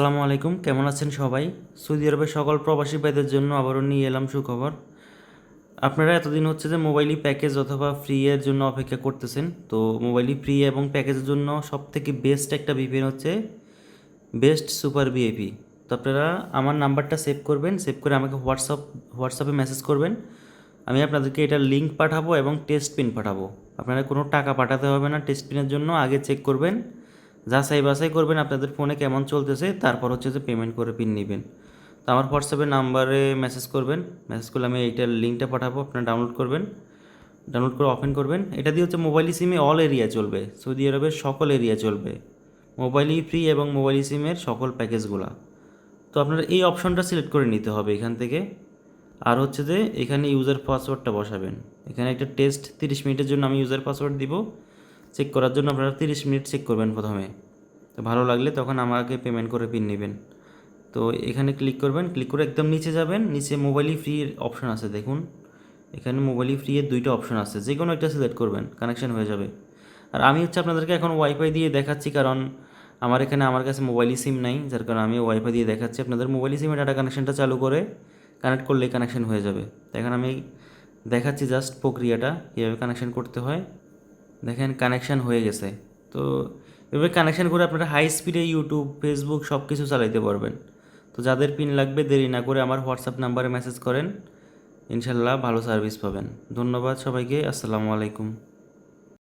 আসসালামু আলাইকুম, কেমন আছেন সবাই? সৌদি আরবের সকল প্রবাসী ভাইদের জন্য আবারও নিয়ে এলাম সুখবর। আপনারা এতদিন হচ্ছে যে মোবাইলি প্যাকেজ অথবা ফ্রি এর জন্য অপেক্ষা করতেছেন। তো মোবাইলি ফ্রি এবং প্যাকেজের জন্য সব থেকে বেস্ট একটা ভিপিএন হচ্ছে বেস্ট সুপার বিএপি তো আপনারা আমার নাম্বারটা সেভ করবেন সেভ করে আমাকে হোয়াটসঅ্যাপ হোয়াটসঅ্যাপে মেসেজ করবেন। আমি আপনাদেরকে এটার লিঙ্ক পাঠাবো এবং টেস্ট পিন পাঠাবো। আপনারা কোনো টাকা পাঠাতে হবে না টেস্ট পিনের জন্য আগে চেক করবেন। যাচাই বাছাই করবেন আপনাদের ফোনে কেমন চলতেছে, তারপর হচ্ছে যে পেমেন্ট করে পিন নেবেন। তো আমার হোয়াটসঅ্যাপে নাম্বারে মেসেজ করবেন। মেসেজ করলে আমি এইটার লিঙ্কটা পাঠাবো, আপনারা ডাউনলোড করবেন। ডাউনলোড করে ওপেন করবেন। এটা দিয়ে হচ্ছে মোবাইল সিমে অল এরিয়া চলবে। সৌদি আরবের সকল এরিয়া চলবে। মোবাইলই ফ্রি এবং মোবাইল সিমের সকল প্যাকেজগুলা তো আপনারা এই অপশনটা সিলেক্ট করে নিতে হবে এখান থেকে। আর হচ্ছে যে এখানে ইউজার পাসওয়ার্ডটা বসাবেন। এখানে একটা টেস্ট তিরিশ মিনিটের জন্য আমি ইউজার পাসওয়ার্ড দিব। চেক করার জন্য আপনারা তিরিশ মিনিট চেক করবেন প্রথমে। তো ভালো লাগলে তখন আমাকে পেমেন্ট করে পিন নেবেন। তো এখানে ক্লিক করবেন ক্লিক করে একদম নিচে যাবেন, নিচে মোবাইলই ফ্রি অপশন আছে দেখুন। এখানে মোবাইলই ফ্রি এর দুইটা অপশন আছে যে কোনো একটা সিলেক্ট করবেন কানেকশন হয়ে যাবে। আর আমি হচ্ছে আপনাদেরকে এখন ওয়াইফাই দিয়ে দেখাচ্ছি কারণ আমার এখানে আমার কাছে মোবাইলই সিম নাই, যার কারণে আমি ওয়াইফাই দিয়ে দেখাচ্ছি। আপনাদের মোবাইল সিমে ডাটা কানেকশনটা চালু করে কানেক্ট করলে কানেকশন হয়ে যাবে। তো এখন আমি দেখাচ্ছি জাস্ট প্রক্রিয়াটা, কীভাবে কানেকশন করতে হয়। দেখেন কানেকশান হয়ে গেছে। তো এভাবে কানেকশান করে আপনারা হাই স্পিডে ইউটিউব ফেসবুক সব কিছু চালাইতে পারবেন। তো যাদের পিন লাগবে দেরি না করে আমার হোয়াটসঅ্যাপ নাম্বারে মেসেজ করেন। ইনশাল্লাহ ভালো সার্ভিস পাবেন। ধন্যবাদ সবাইকে। আসসালামু আলাইকুম।